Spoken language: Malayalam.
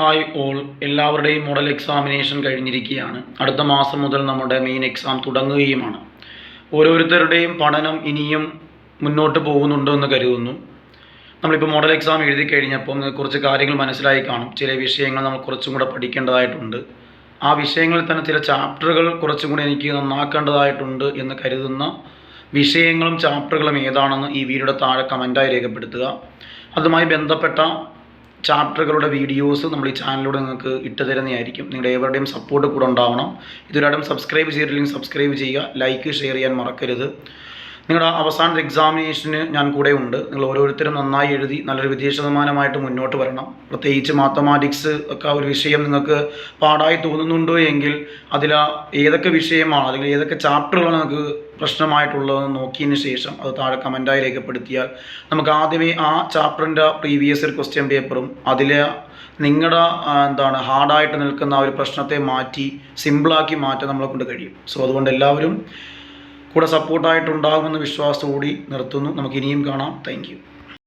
ഹായ് ഓൾ എല്ലാവരുടെയും മോഡൽ എക്സാമിനേഷൻ കഴിഞ്ഞിരിക്കുകയാണ്. അടുത്ത മാസം മുതൽ നമ്മുടെ മെയിൻ എക്സാം തുടങ്ങുകയുമാണ്. ഓരോരുത്തരുടെയും പഠനം ഇനിയും മുന്നോട്ട് പോകുന്നുണ്ടോ എന്ന് കരുതുന്നു. നമ്മളിപ്പോൾ മോഡൽ എക്സാം എഴുതി കഴിഞ്ഞപ്പോൾ കുറച്ച് കാര്യങ്ങൾ മനസ്സിലായി കാണും. ചില വിഷയങ്ങൾ നമ്മൾ കുറച്ചും കൂടെ പഠിക്കേണ്ടതായിട്ടുണ്ട്. ആ വിഷയങ്ങളിൽ തന്നെ ചില ചാപ്റ്ററുകൾ കുറച്ചും കൂടി എനിക്ക് നന്നാക്കേണ്ടതായിട്ടുണ്ട് എന്ന് കരുതുന്ന വിഷയങ്ങളും ചാപ്റ്ററുകളും ഏതാണെന്ന് ഈ വീഡിയോയുടെ താഴെ കമന്റായി രേഖപ്പെടുത്തുക. അതുമായി ബന്ധപ്പെട്ട ചാപ്റ്ററുകളുടെ വീഡിയോസ് നമ്മൾ ഈ ചാനലിലൂടെ നിങ്ങൾക്ക് ഇട്ട് തരുന്നതായിരിക്കും. നിങ്ങളുടെ ഏവരുടെയും സപ്പോർട്ട് കൂടെ ഉണ്ടാവണം. ഇതൊരാടും സബ്സ്ക്രൈബ് ചെയ്തിട്ടില്ലെങ്കിൽ സബ്സ്ക്രൈബ് ചെയ്യുക. ലൈക്ക് ഷെയർ ചെയ്യാൻ മറക്കരുത്. നിങ്ങളുടെ അവസാന എക്സാമിനേഷന് ഞാൻ കൂടെ ഉണ്ട്. നിങ്ങൾ ഓരോരുത്തരും നന്നായി എഴുതി നല്ലൊരു വിജയ ശതമാനമായിട്ട് മുന്നോട്ട് വരണം. പ്രത്യേകിച്ച് മാത്തമാറ്റിക്സ് ഒക്കെ ഒരു വിഷയം നിങ്ങൾക്ക് പാടായി തോന്നുന്നുണ്ടോ എങ്കിൽ അതിൽ ഏതൊക്കെ വിഷയമാണ് അല്ലെങ്കിൽ ഏതൊക്കെ ചാപ്റ്ററുകളാണ് നിങ്ങൾക്ക് പ്രശ്നമായിട്ടുള്ളതെന്ന് നോക്കിയതിന് ശേഷം അത് താഴെ കമന്റായി രേഖപ്പെടുത്തിയാൽ നമുക്ക് ആദ്യമേ ആ ചാപ്റ്ററിന്റെ പ്രീവിയസ് ഇയർ ക്വസ്റ്റ്യൻ പേപ്പറും അതിലെ നിങ്ങളുടെ എന്താണ് ഹാർഡായിട്ട് നിൽക്കുന്ന ആ ഒരു പ്രശ്നത്തെ മാറ്റി സിമ്പിളാക്കി മാറ്റാൻ നമ്മളെ കൊണ്ട് കഴിയും. സോ അതുകൊണ്ട് എല്ലാവരും കൂടെ സപ്പോർട്ടായിട്ടുണ്ടാകുമെന്ന വിശ്വാസത്തോടി നിർത്തുന്നു. നമുക്ക് ഇനിയും കാണാം താങ്ക്